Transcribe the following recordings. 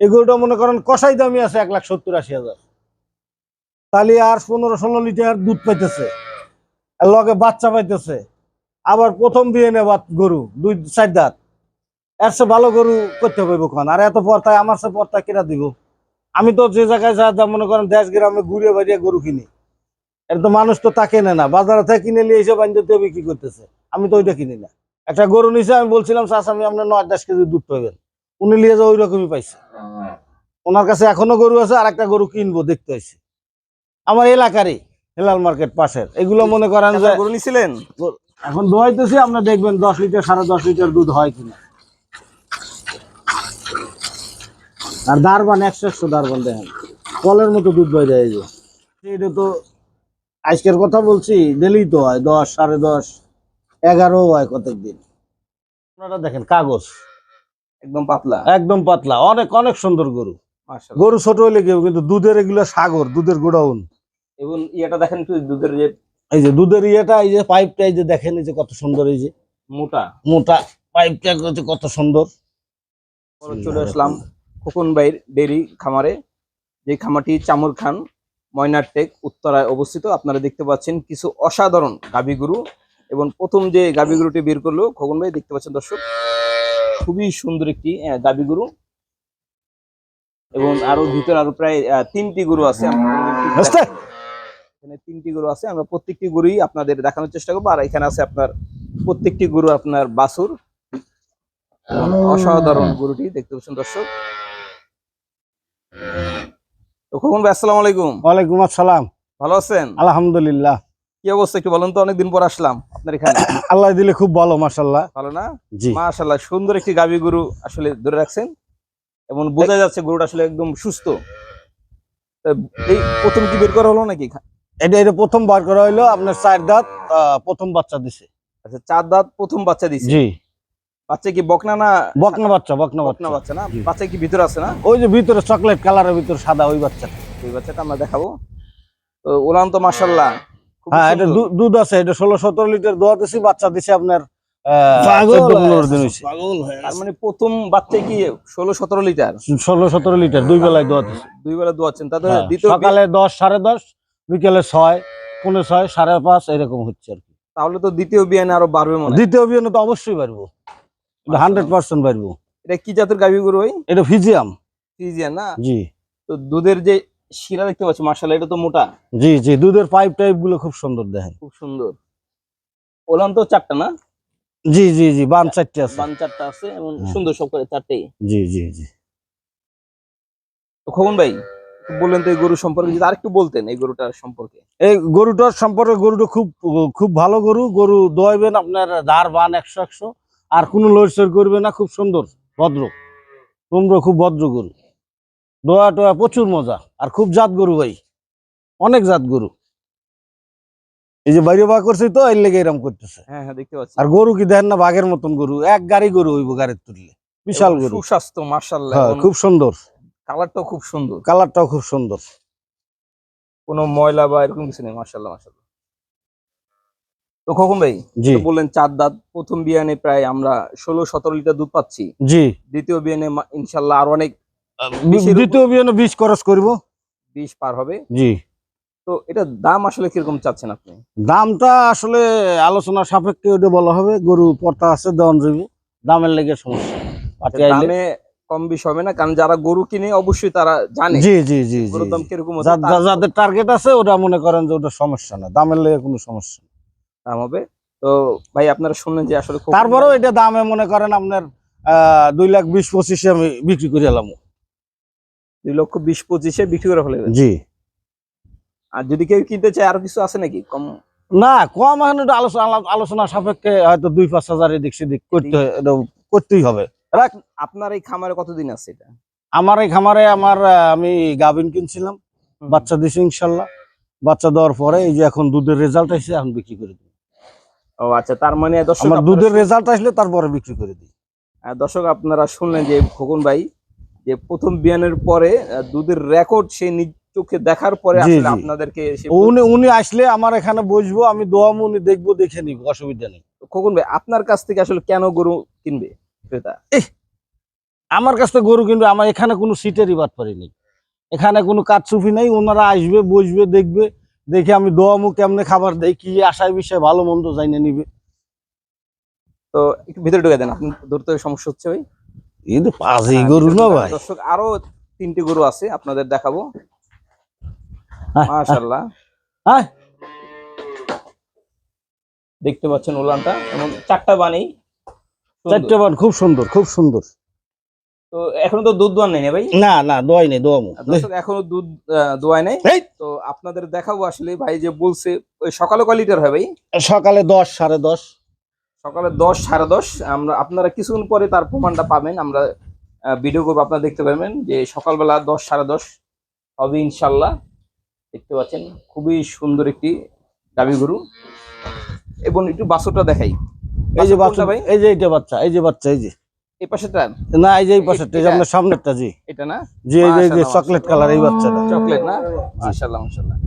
এই গরুটা মনে করেন কষাই দামি আছে এক লাখ সত্তর আশি হাজার। তাহলে আর পনেরো ষোলো লিটার দুধ পাইতেছে। লগে বাচ্চা পাইতেছে। আবার প্রথম বিয়ে নে বাত গরু, দুই, চার দাঁত। এর সে ভালো গরু করতে হবে কখন? আর এত পর্তায়, আমার সে পর্তায় কেনা দিব? আমি তো যে জায়গায় যা যা মনে করেন দেশ গ্রামে ঘুরে বেরিয়ে গরু কিনি এটা তো মানুষ তো তা কেনে না। বাজারে থেকে কিনে নিয়ে এসে বান্ধব বিক্রি করতেছে। আমি তো ওইটা কিনি না। একটা গরু নিচে আমি বলছিলাম চাষ আমি আপনার নয় দশ কেজি দুধ পাবেন উনি নিয়ে যাওয়া ওই রকমই পাইছে। ওনার কাছে এখনও গরু আছে আর একটা গরু কিনবো দেখতে হয়েছে আমার এলাকারই হেলাল মার্কেট পাশের। এগুলো মনে করেন যে গরু নিছিলেন? এখন দোয়াইতেছি আপনি দেখবেন দশ লিটার সাড়ে দশ লিটার দুধ হয় কিনা। আর দারবান একশো একশো দারবান দেখেন। কলের মতো দুধ বয়ে যায় যে। এটা তো আজকের কথা বলছি ডেলি তো হয় দশ সাড়ে দশ এগারো হয় কতক দিন আপনারা দেখেন কাগজ। একদম পাতলা। একদম পাতলা অনেক অনেক সুন্দর গরু। গরু ছোট হলে কেউ কিন্তু দুধের এগুলো সাগর দুধের গোডাউন। এবং ইয়েটা দেখেন একটু দুধের যে এই যে দুধের ইয়েটা এই যে পাইপটা এই যে দেখেন এই যে কত সুন্দর এই যে মোটা। মোটা পাইপটা কত সুন্দর। চলে আসলাম খোকন ভাইয়ের ডেরি খামারে। যে খামারটি চামর খান ময়নারটেক উত্তরায় অবস্থিত। আপনারা দেখতে পাচ্ছেন কিছু অসাধারণ গাভী গরু। এবং প্রথম যে গাভী গরুটি বের করল খোকন ভাই দেখতে পাচ্ছেন দর্শক? খুবই সুন্দর একটি আহ, গাভী গরু। এবং আরও ভিতরে আরও প্রায় তিনটি গরু আছে? এখানে তিনটি গরু আছে। আমরা প্রত্যেকটি গরুই আপনাদের দেখানোর চেষ্টা করব। আর এখানে আছে আপনার প্রত্যেকটি গরু আপনার বাছুর। অসাধারণ গরুটি দেখতে পাচ্ছেন দর্শক। তো খোকন ভাই আসসালামু আলাইকুম। ওয়ালাইকুম আসসালাম। ভালো আছেন? আলহামদুলিল্লাহ। কি অবস্থা একটু বলেন তো অনেকদিন পর আসলাম আপনার এখানে। আল্লাহ দিলে খুব ভালো মাসাল্লাহ ভালো না? জি। মাশাআল্লাহ সুন্দর একটি গাভী গরু আসলে ধরে রাখছেন। এবং বোঝা যাচ্ছে গরুটা আসলে একদম সুস্থ। এই প্রথম কি বের করা হলো নাকি? এটা এটা প্রথম বার করা হইল আপনার চার দাঁত প্রথম বাচ্চা দিছে। আচ্ছা চার দাঁত প্রথম বাচ্চা দিছে? জি। বাচ্চা কি বকনা না বকনা বাচ্চা বকনা বকনা বাচ্চা না? বাচ্চা কি ভিতরে আছে না? ওই যে ভিতরে চকলেট কালারের ভিতরে সাদা ওই বাচ্চাটা এই বাচ্চাটা আমরা দেখাবো। ওলান তো মাশাআল্লাহ হ্যাঁ এটা। দুধ আছে এটা ষোলো সতেরো লিটার দোয়া দিছি বাচ্চা দিছে আপনার মানে প্রথম বাচ্চা কি ষোলো সতেরো লিটার? ষোলো সতেরো লিটার দুই বেলায় দুই বেলা দোয়াচ্ছেন তাদের হ্যাঁ, সকালে দশ সাড়ে দশ বিকেলে ছয় পনেরো ছয় সাড়ে পাঁচ এরকম হচ্ছে আর কি। তাহলে তো দ্বিতীয় বিয়ানে আরও বাড়বে মনে দ্বিতীয় অভিযানে তো অবশ্যই পারব হান্ড্রেড পার্সেন্ট পারব এটা কি জাতের গাভী গরু এটা ফিজিয়াম। ফ্রিজিয়ান না? জি। তো দুধের যে শিরা দেখতে পাচ্ছি মার্শাল্লাহ এটা তো মোটা। জি জি দুধের পাইপ টাইপগুলো খুব সুন্দর দেখেন। খুব সুন্দর। ওলান তো চারটা না? জি জি জি বান চারটে আছে। বান চারটা আছে এবং। সুন্দর সব করে চারটেই। জি জি জি। তো খোকন ভাই বললেন তো এই গরু সম্পর্কে যদি আরেকটু বলতেন এই গরুটার সম্পর্কে। এই গরুটার সম্পর্কে গরুটা খুব খুব ভালো গরু। গরু দোয়াইবেন আপনার ধার বান একশো একশো। আর কোনো লড়সড় করবে না খুব সুন্দর ভদ্র। তোমরা খুব ভদ্র গরু। দোয়া টোয়া প্রচুর মজা। আর খুব জাত গরু ভাই। অনেক জাত গরু। এই যে বাইরে বা করছে তো এর লেগে এরম করতেছে। হ্যাঁ হ্যাঁ দেখতে পাচ্ছি। আর গরু কি দেখেন না বাঘের মতন গরু এক গাড়ি গরু হইব গাড়ির তুললে। বিশাল গরু। সুস্বাস্থ্য মার্শাল্লাহ হ্যাঁ খুব সুন্দর। কালারটাও খুব সুন্দর। কালারটাও খুব সুন্দর। কোনো ময়লা বা এরকম কিছু নেই মার্শাল্লাহ মার্শাল্লাহ তো খোকন ভাই জি। বললেন চার দাঁত প্রথম বিয়ানে প্রায় আমরা ষোলো সতেরো লিটার দুধ পাচ্ছি। জি। দ্বিতীয় বিয়ানে ইনশাল্লাহ আরও অনেক দ্বিতীয় বিয়ে বীজ খরচ করব। বিষ পার হবে। জি। তো এটা দাম আসলে কীরকম চাচ্ছেন আপনি? দামটা আসলে আলোচনা সাপেক্ষে ওটা বলা হবে গরু পর্তা আছে যাব দামের লেগে সমস্যা। পাটি দামে কম বেশ হবে না কারণ যারা গরু কিনে অবশ্যই তারা জানে। জি জি জি জি গরুর দাম কীরকম হতে যা- তার যা- যাদের টার্গেট আছে ওটা মনে করেন যে ওটা সমস্যা না। দামের লেগে কোনো সমস্যা না। দাম হবে। তো ভাই আপনারা শুনলেন যে আসলে তারপরেও এটা দামে মনে করেন আপনার দুই লাখ বিশ পঁচিশে আমি বিক্রি করে এলাম। দুই লক্ষ বিশ পঁচিশে বিক্রি করে ফেলবেন জি। আর যদি কেউ কিনতে চায় আরও কিছু আছে নাকি? কম না কম এখন আলোচনা আলোচনা সাপেক্ষে হয়তো দুই পাঁচ হাজার এদিক সেদিক করতে করতেই হবে। আপনার এই খামারে কতদিন আছে এটা? আমার এই খামারে আমার আমি গাভিন কিনছিলাম বাচ্চা দিছি ইনশাল্লাহ। বাচ্চা দেওয়ার পরে এই যে এখন দুধের রেজাল্ট আসছে এখন বিক্রি করে দিই। ও আচ্ছা তার মানে দর্শক আমার দুধের রেজাল্ট আসলে তারপরে বিক্রি করে দিই। দর্শক আপনারা শুনলেন যে খোকন ভাই যে প্রথম বিয়ানের পরে দুধের রেকর্ড সে চোখে দেখার পরে আসলে আপনাদেরকে উনি উনি আসলে আমার এখানে বসবো আমি দোয়াম উনি দেখব দেখে নিব অসুবিধা নেই। খোকন ভাই আপনার কাছ থেকে আসলে কেন গরু কিনবে ক্রেতা? আমার কাছ থেকে গরু কিন্তু আমার এখানে কোনো সিটেরই বাদ এখানে কোনো নেই ওনারা আসবে বসবে দেখবে দেখে আমি দোয়ামু কেমনে খাবার দেই কি আশায় বিষয়ে ভালো মন্দ জাইনে নিবে। তো একটু ভিতরে ঢুকে দেন আপনি দূর সমস্যা হচ্ছে ভাই। এই তো পাঁচই হ্যাঁ, গরু না ভাই? দর্শক আরও তিনটি গরু আছে আপনাদের দেখাবো। মাশাআল্লাহ। হ্যাঁ দেখতে পাচ্ছেন উলানটা এবং চারটা বানি চারটা বান খুব সুন্দর খুব সুন্দর। তো এখনও তো দুধ দোয়ান নেই ভাই? না না দোয়াই নেই দোয়ামু। এখনও দুধ নাই! তো আপনাদের দেখাবো আসলে ভাই যে বলছে ওই সকালে কয় লিটার হয় ভাই? সকালে দশ সাড়ে দশ। সকালে দশ সাড়ে দশ। আমরা আপনারা কিছুক্ষণ পরে তার প্রমাণটা পাবেন আমরা ভিডিও করব আপনারা দেখতে পাবেন যে সকালবেলা দশ সাড়ে দশ হবে ইনশাল্লাহ। দেখতে পাচ্ছেন খুবই সুন্দর একটি গাভী গরু। এবং একটু বাছুরটা দেখাই। এই যে বাচ্চা ভাই? এই যে এইটা বাচ্চা এই যে বাচ্চা এই যে। এই পাশেটা না এই যে এই পাশেরটা এই এটা? আপনার সামনেরটা জি। এটা না? জি এই যে চকলেট কালার এই বাচ্চাটা। চকলেট না? মাশাআল্লাহ মাশাআল্লাহ।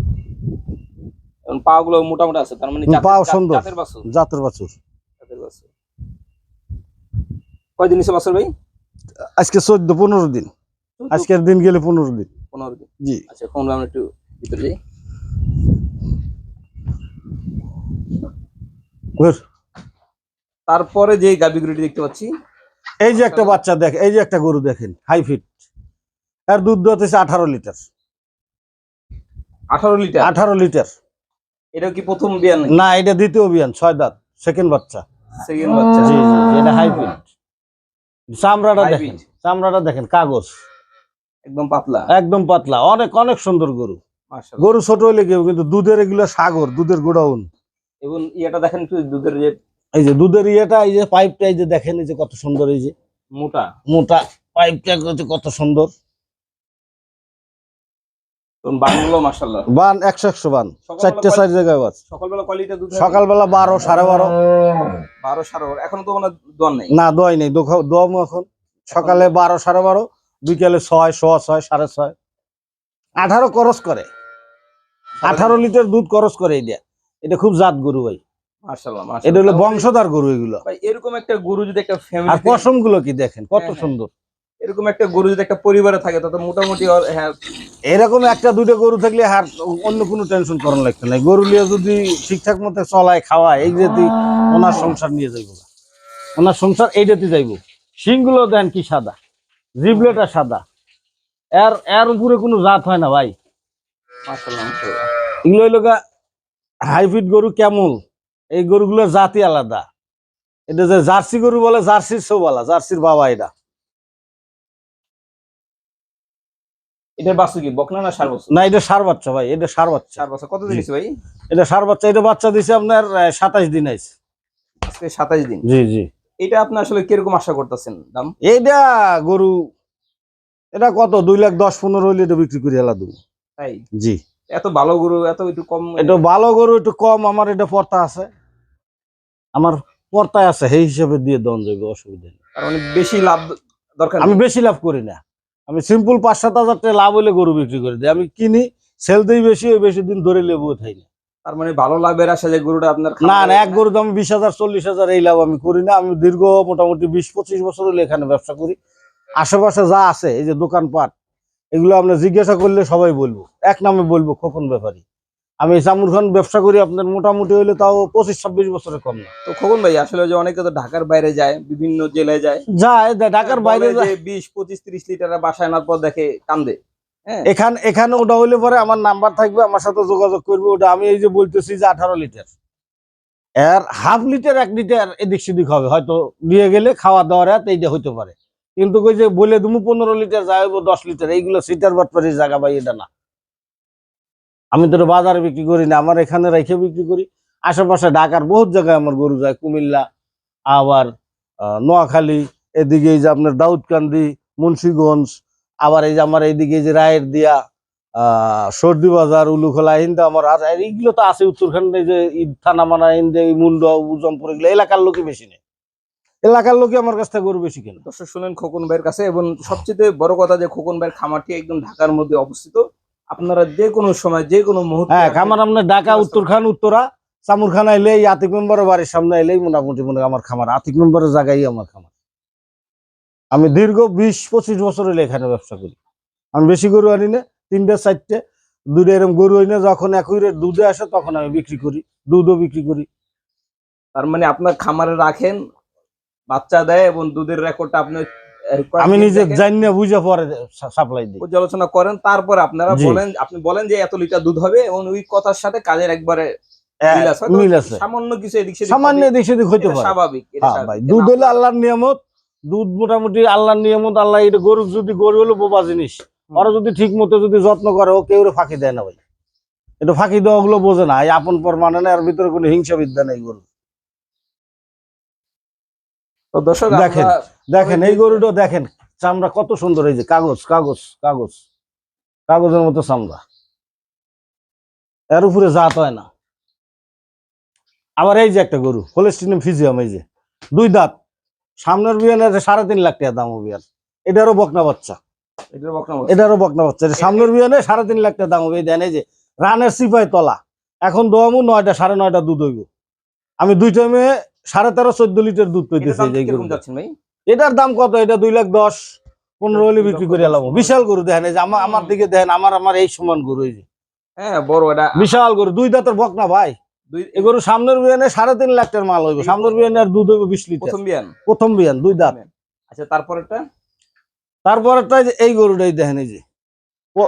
এবং পা গুলো মোটামুটি আছে তার মানে জাতের- সুন্দর। বাছুর? জাতের বাছুর। জাতের বাছুর। কয়দিন বাছুর ভাই? আজকে চোদ্দ পনেরো দিন। আজকের দিন গেলে পনেরো দিন। পনেরো দিন। জি। আচ্ছা কোন আমরা একটু। ভিতরে যাই বের। তারপরে যে গাবিগুলিটি দেখতে পাচ্ছি এই যে একটা বাচ্চা দেখ এই যে একটা গরু দেখেন হাই ফিট। আর দুধ দোয়াতেছে আঠারো লিটার। আঠারো লিটার? আঠারো লিটার। এটা কি প্রথম বিয়ান না এটা দ্বিতীয় অভিযান ছয় দাঁত সেকেন্ড বাচ্চা। সেকেন্ড বাচ্চা। জি জি এটা হাই ফিট। চামড়াটা দেখেন। চামড়াটা দেখেন কাগজ। একদম পাতলা। একদম পাতলা অনেক অনেক সুন্দর গরু। গরু ছোট হইলে কেউ কিন্তু দুধের এগুলো সাগর দুধের গোডাউন। এবং ইয়েটা দেখেন একটু দুধের যে এই যে দুধের ইয়েটা এই যে পাইপটা এই যে দেখেন এই যে কত সুন্দর এই যে মোটা। মোটা পাইপটা কত সুন্দর। বান একশো একশো বান। সকালবেলা চারটে চার জায়গায় বাস। সকালবেলা বারো সাড়ে বারো। বারো সাড়ে বারো। এখনও তো মানে নেই? না দোয়াই নেই। দোয়ামো এখন। সকালে বারো সাড়ে বারো বিকেলে ছয় ছয় সাড়ে ছয়। আঠারো খরচ করে। আঠারো লিটার দুধ খরচ করে এটা। এটা খুব জাত গরু ভাই। এটা হলো বংশধার গরু এগুলো। ভাই এরকম একটা গরু যদি একটা আর পশমগুলো কি দেখেন কত হ্যাঁ, হ্যাঁ। সুন্দর। এরকম একটা গরু যদি একটা পরিবারে থাকে তাতে মোটামুটি হ্যাঁ। এরকম একটা দুটো গরু থাকলে আর অন্য কোনো টেনশন করার লাগতো না। গরু নিয়ে যদি ঠিকঠাক মতো চলায় খাওয়ায় এই যদি ওনার সংসার নিয়ে যাইব। ওনার সংসার এইটাতে যাইব। শিংগুলো দেন কি সাদা? জিবলেটা সাদা। এর এর উপরে কোনো জাত হয় না ভাই। এগুলো হইল হাইব্রিড গরু কেমন? এই গরুগুলোর জাতি আলাদা। এটা যে জার্সি গরু বলে জার্সির সৌবালা জার্সির বাবা এটা। এটার বাছুর কি বকনা না সার বছর না এটা সার বাচ্চা ভাই এটা সার বাচ্চা। চার বছর কত দিন ভাই? এটা সার বাচ্চা এটা বাচ্চা দিছে আপনার সাতাইশ দিন আইছে। আজকে দিন। জি জি। এটা আপনি আসলে কীরকম আশা করতেছেন দাম? গরু এটা কত? দুই লাখ দশ পনেরো হইলে এটা বিক্রি করে দেবো তাই? জি। এত ভালো গরু এত একটু কম এটা ভালো গরু একটু কম আমার এটা পর্তা আছে। আমার পর্তায় আছে সেই হিসাবে দিয়ে দন যাবে অসুবিধা নেই। তার মানে বেশি লাভ দরকার আমি বেশি লাভ করি না। আমি সিম্পল পাঁচ সাত হাজার টাকা লাভ হলে গরু বিক্রি করে। দিই আমি কিনি সেল দিই বেশি ওই বেশি দিন ধরে লেবু থাই না। তার মানে ভালো লাভের আশা যে গরুটা আপনার না না এক গরু আমি বিশ হাজার চল্লিশ হাজার এই লাভ আমি করি না। আমি দীর্ঘ মোটামুটি বিশ পঁচিশ বছর হলে এখানে ব্যবসা করি। আশেপাশে যা আছে এই যে দোকানপাট এগুলো আপনার জিজ্ঞাসা করলে সবাই বলব। এক নামে বলব খোকন ব্যাপারী। আমি চামুর খান ব্যবসা করি আপনার মোটামুটি হলে তাও পঁচিশ ছাব্বিশ বছরের কম না। তো খোকন ভাই আসলে যে অনেকে তো ঢাকার বাইরে যায় বিভিন্ন জেলায় যায়। যায় ঢাকার বাইরে যায়। বিশ পঁচিশ ত্রিশ লিটার বাসায় আনার পর দেখে কান্দে। হ্যাঁ। এখান এখানে ওটা হইলে পরে আমার নাম্বার থাকবে আমার সাথে যোগাযোগ করবে। ওটা আমি এই যে বলতেছি যে আঠারো লিটার। এর হাফ লিটার এক লিটার এদিক সেদিক হবে। হয়তো দিয়ে গেলে খাওয়া দাওয়ার এইটা হইতে পারে। কিন্তু ওই যে বলে তুমি পনেরো লিটার যাইব দশ লিটার। এইগুলো সিটার বাটপারির জায়গা ভাই এটা না। আমি তো বাজারে বিক্রি করি না, আমার এখানে রেখে বিক্রি করি। আশেপাশে ঢাকার বহুত জায়গায় আমার গরু যায়, কুমিল্লা, আবার নোয়াখালী, এদিকে এই যে আপনার দাউদকান্দি, মুন্সিগঞ্জ, আবার এই যে আমার এইদিকে যে রায়ের দিয়া সর্দি বাজার উলুখোলা, হিন্দা, আমার আর এইগুলো তো আছে, উত্তরখান্ডে যে ঈদ, থানা মানা হিন্দে মুন্ড, উজমপুর, এগুলো এলাকার লোকই বেশি নেই এলাকার লোকই আমার কাছ থেকে গরু বেশি কেন। দর্শক শুনেন খোকন ভাইয়ের কাছে এবং সবচেয়ে বড় কথা যে খোকন ভাইয়ের খামারটি একদম ঢাকার মধ্যে অবস্থিত। আপনারা যে কোনো সময় যে কোনো মুহূর্তে হ্যাঁ খামার আপনার ঢাকা উত্তরখান উত্তরা চামুরখানা এলে এই আতিক মেম্বারের বাড়ির সামনে এলেই মোটামুটি মনে আমার খামার। আতিক মেম্বারের জায়গায় আমার খামার। আমি দীর্ঘ বিশ পঁচিশ বছর হলে এখানে ব্যবসা করি। আমি বেশি গরু আনি না তিনটে চারটে দুটো এরকম গরু আনি না যখন একই রেট দুধে আসে তখন আমি বিক্রি করি দুধও বিক্রি করি। তার মানে আপনার খামারে রাখেন বাচ্চা দেয় এবং দুধের রেকর্ডটা আপনি আমি নিজে জানি না বুঝে পরে সাপ্লাই দিই। পর্যালোচনা করেন তারপর আপনারা বলেন আপনি বলেন যে এত লিটার দুধ হবে এবং ওই কথার সাথে কাজের একবারে মিল আছে। হয়তো মিল আছে। সামান্য কিছু এদিক সেদিক সামান্য এদিক সেদিক হইতে পারে। স্বাভাবিক এটা হ্যাঁ স্বাভাবিক। ভাই দুধ হলে আপনার- আল্লাহর নিয়ামত দুধ মোটামুটি আল্লাহর নিয়ামত আল্লাহ এটা গরু যদি গরু হলো বোবা জিনিস। ওরা যদি ঠিক মতো যদি যত্ন করে ও কেউ ফাঁকি দেয় না ভাই। এটা ফাঁকি দেওয়া গুলো বোঝে না। আপন পর মানে না এর ভিতরে কোনো হিংসা বিদ্যা নেই গরু তো দর্শক দেখেন। দেখেন এই গরুটা দেখেন চামড়া কত সুন্দর এই যে কাগজ কাগজ কাগজ কাগজের মতো চামড়া। এর উপরে জাত হয় না। আবার এই যে একটা গরু হোলেস্টিনিয়াম ফিজিয়াম এই যে দুই দাঁত। সামনের বিয়ান আছে সাড়ে তিন লাখ টাকা দাম বিয়ান এটারও বকনা বাচ্চা। এটারও বকনা বাচ্চা। সামনের বিয়ানে সাড়ে তিন লাখ টাকা দাম হবে। এই দেন এই যে রানের সিপাই তলা। এখন দোয়ামু নয়টা সাড়ে নয়টা দুধ হইব। আমি দুই টাইমে সাড়ে তেরো চোদ্দ লিটার দুধ পেতেছি এটার দাম কত? এটা দুই লাখ দশ পনেরো হলে বিক্রি করে এলাম বিশাল গরু দেখেন এই যে আমার আমার দিকে দেখেন আমার আমার এই সমান গরু এই যে। হ্যাঁ বড় এটা। বিশাল গরু দুই দাঁতের বক না ভাই এই গরু সামনের বিয়ানে সাড়ে তিন লাখ টাকার মাল হইব। সামনের বিয়ানে আর দুধ হইব বিশ লিটার। প্রথম বিয়ান? প্রথম বিয়ান দুই দাঁত। আচ্ছা তারপরেরটা? তারপরেরটা এই গরুটাই দেখেন এই যে। ও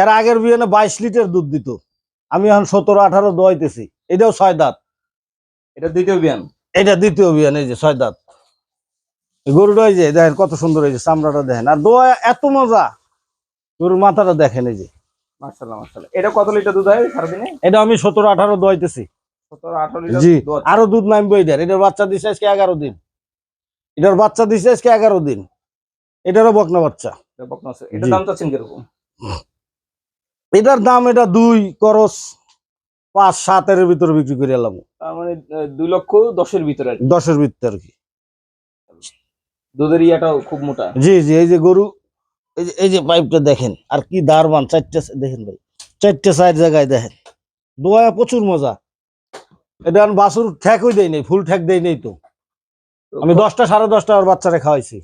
এর আগের বিয়ানে বাইশ লিটার দুধ দিত। আমি এখন সতেরো আঠারো দোয়াইতেছি। এটাও ছয় দাঁত। এটা দ্বিতীয় বিয়ান। এটা দ্বিতীয় বিয়ান এই যে ছয় দাঁত। গরুটা এই যে দেখেন কত সুন্দর এই যে চামড়াটা দেখেন। আর দোয়া এত মজা গরুর মাথাটা দেখেন এই যে। এটা কত লিটার দুধ হয় সারাদিনে? এটা আমি সতেরো আঠারো দোয়াইতেছি। সতেরো আঠারো লিটার জি আরও দুধ নামবে এটার এটার বাচ্চা দিছে আজকে দিন। এটার বাচ্চা দিছে আজকে এগারো দিন। এটারও বকনা বাচ্চা। এটা বকনা আছে। এটার দাম চাচ্ছেন কীরকম? এটার দাম এটা দুই করস। পাঁচ সাতের ভিতরে বিক্রি করে এলাম। মানে দুই লক্ষ দশের ভিতরে। দশের ভিতরে আর কি। দুধের ইয়াটাও খুব মোটা। জি জি এই যে গরু এই যে এই যে পাইপটা দেখেন আর কি দারবান চারটে দেখেন ভাই চারটে সাইড জায়গায় দেখেন। দোয়া প্রচুর মজা। এটা বাসুর ঠেকই দেই নাই ফুল ঠেক দেই নাই তো। আমি দশটা সাড়ে দশটা আর বাচ্চারা খাওয়াইছি।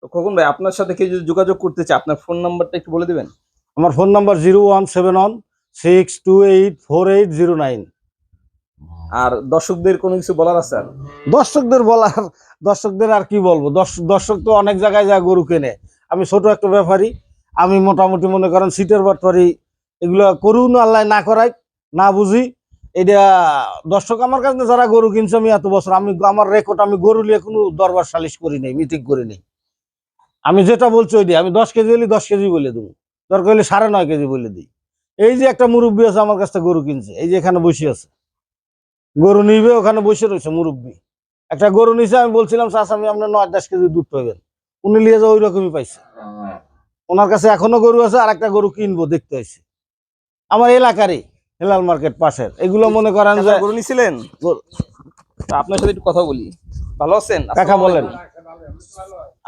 তো খোকন ভাই আপনার সাথে কেউ যদি যোগাযোগ করতে চায় আপনার ফোন নাম্বারটা একটু বলে দিবেন? আমার phone number zero one seven one six two eight four eight zero nine আর দর্শকদের কোনো কিছু বলার আছে আর? দর্শকদের বলার দর্শকদের আর কি বলব? দর্শ- দর্শক তো অনেক জায়গায় যায় গরু কেনে। আমি ছোট একটা ব্যাপারী আমি মোটামুটি মনে করেন সিটের বাটপারি এগুলো করুন আল্লাহ না করাই না বুঝি। এটা দর্শক আমার কাছে যারা গরু কিনছে আমি এত বছর আমি আমার রেকর্ড আমি গরু নিয়ে কোনো দরবার সালিশ করি নাই মিটিং করি নাই। আমি যেটা বলছি ওইটাই আমি দশ কেজি হলে দশ কেজি বলে দেবো। দরকার হলে সাড়ে নয় কেজি বলে দিই। এই যে একটা মুরব্বী আছে আমার কাছ থেকে গরু কিনছে এই যে এখানে বসে আছে। গরু নিবে ওখানে বসে রয়েছে মুরব্বী। একটা গরু নিছে আমি বলছিলাম চাষ আমি আপনার নয় দশ কেজি দুধ পাবেন। উনি নিয়ে যাওয়া ওই রকমই পাইছে। ওনার কাছে এখনও গরু আছে আর একটা গরু কিনবো দেখতে হয়েছে আমার এলাকারই হেলাল মার্কেট পাশের। এগুলো মনে করেন যে গরু নিছিলেন? আপনার সাথে একটু কথা বলি। ভালো আছেন? কাকা বলেন।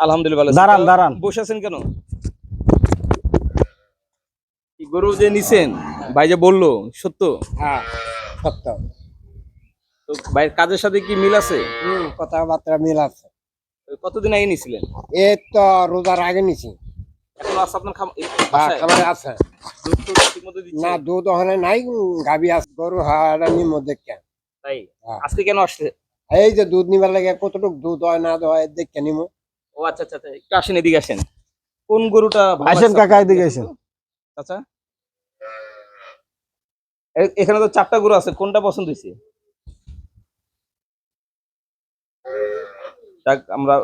আলহামদুলিল্লাহ দাঁড়ান, দাঁড়ান। বসে আছেন কেন? গরু যে নিছেন ভাই যে বলল সত্য? হ্যাঁ সত্য। তো ভাইয়ের কাজের সাথে কি মিল আছে? হম কথাবার্তা মিল আছে। কতদিন আগে নিছিলেন? এই তো রোজার আগে নিছি। এখন আছে আপনার খাম- এই হ্যাঁ আছে। দুধ? না ওখানে নাই গাবি আছে গরু হাড়া নিম দেখে। তাই? হ্যাঁ। আজকে কেন আসছে এই যে দুধ নিবার লাগে কতটুক দুধ হয় না হয় দেখে নিমু। ও আচ্ছা আচ্ছা আচ্ছা একটু আসেন এদিকে আসেন। কোন গরুটা আসেন কাকা, এদিকে আসেন। আচ্ছা এ- এখানে তো চারটা গরু আছে কোনটা পছন্দ হয়েছে? আমরা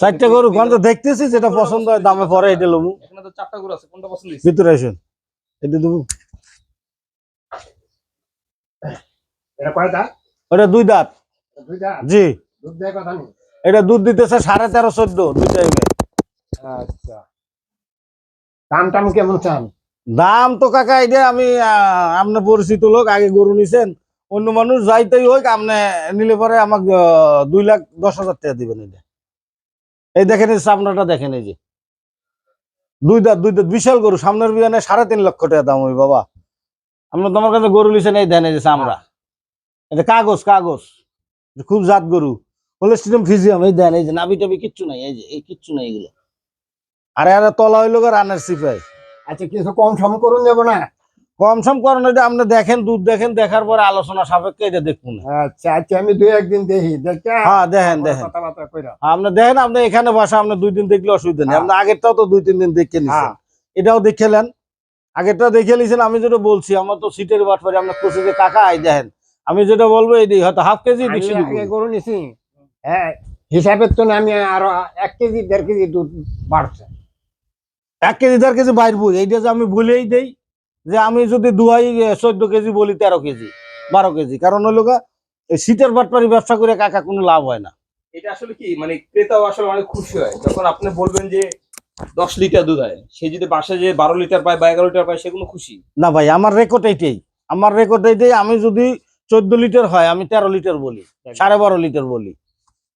চারটা গরু দিয়ে কোন দিলাম। দেখতেছি যেটা পছন্দ হয় দামে পরে এটা লমু এখানে তো চারটা গরু আছে কোনটা পছন্দ হয়েছে? ভিতরে আসেন। এটা দেবো। এটা কয়টা ওটা দুই দাঁত। দুইটা জি। দুধ দেয় কথা নেই? এটা দুধ দিতেছে সাড়ে তেরো চোদ্দ দুই টাইমে আচ্ছা। দাম টাম কেমন চান? দাম তো কাকা এটা আমি আহ, আপনার পরিচিত লোক আগে গরু নিছেন অন্য মানুষ যাইতেই হোক আপনি নিলে পরে আমাকে দুই লাখ দশ হাজার টাকা দিবেন এটা এই দেখেন এই সামনাটা দেখেন এই যে। দুই দাঁত দুই দাঁত বিশাল গরু সামনের বিয়ানে সাড়ে তিন লক্ষ টাকা দাম ওই বাবা। আপনার তোমার কাছে গরু নিছেন এই দেন এই যে চামড়া। এটা কাগজ কাগজ খুব জাত গরু। হোলেস্টিনাম ফিজিয়াম এই দেন এই যে নাবি টাবি কিচ্ছু নাই এই যে এই কিচ্ছু নাই এগুলো। আর এর তলা হইল রানের সিপাই আচ্ছা কিছু কম সম করুন যাব না? কম সম করেন এটা আপনি দেখেন দুধ দেখেন দেখার পরে আলোচনা সাপেক্ষে এটা দেখুন। আচ্ছা আচ্ছা আমি দুই একদিন দেখি। দেখে হ্যাঁ দেখেন দেখেন। আপনি দেখেন আপনি এখানে বাসা আপনি দুই দিন দেখলে অসুবিধা নেই। হ্যাঁ। আপনি আগেরটাও তো দুই তিন দিন দেখে হ্যাঁ। এটাও দেখে নেন। আগেরটা দেখে নিছেন আমি যেটা বলছি আমার তো সিটের বাট পারি আপনার কোচে যে কাকা আই দেখেন আমি যেটা বলব এটি হয়তো হাফ কেজি বেশি গরু নিছি। হ্যাঁ হিসাবের তো আমি আরও এক কেজি দেড় কেজি দুধ বাড়ছে। এক কেজি দেড় কেজি বাইরবো এইটা যে আমি বলেই দেই যে আমি যদি দুয়াই চোদ্দ কেজি বলি তেরো কেজি বারো কেজি। কারণ হলো সিটের বাটপারি ব্যবসা করে কাকা কোনো লাভ হয় না। এটা আসলে কি মানে ক্রেতাও আসলে অনেক খুশি হয়। যখন আপনি বলবেন যে দশ লিটার দুধ হয় সে যদি বাসায় যে বারো লিটার পায় বা এগারো লিটার পায় সেগুলো খুশি? না ভাই আমার রেকর্ড এইটাই। আমার রেকর্ড এইটাই আমি যদি চোদ্দ লিটার হয় আমি তেরো লিটার বলি সাড়ে বারো লিটার বলি।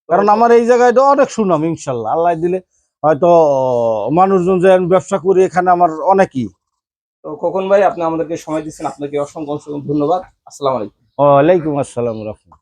কারণ আমার এই জায়গায় অনেক সুনাম ইনশাল্লাহ। আল্লাহ দিলে হয়তো মানুষজন যে আমি ব্যবসা করি এখানে আমার অনেকই। তো কখন ভাই আপনি আমাদেরকে সময় দিচ্ছেন আপনাকে অসংখ্য অসংখ্য ধন্যবাদ। আসসালামু আলাইকুম। ওয়ালাইকুম আসসালাম রহমতুল্লাহ।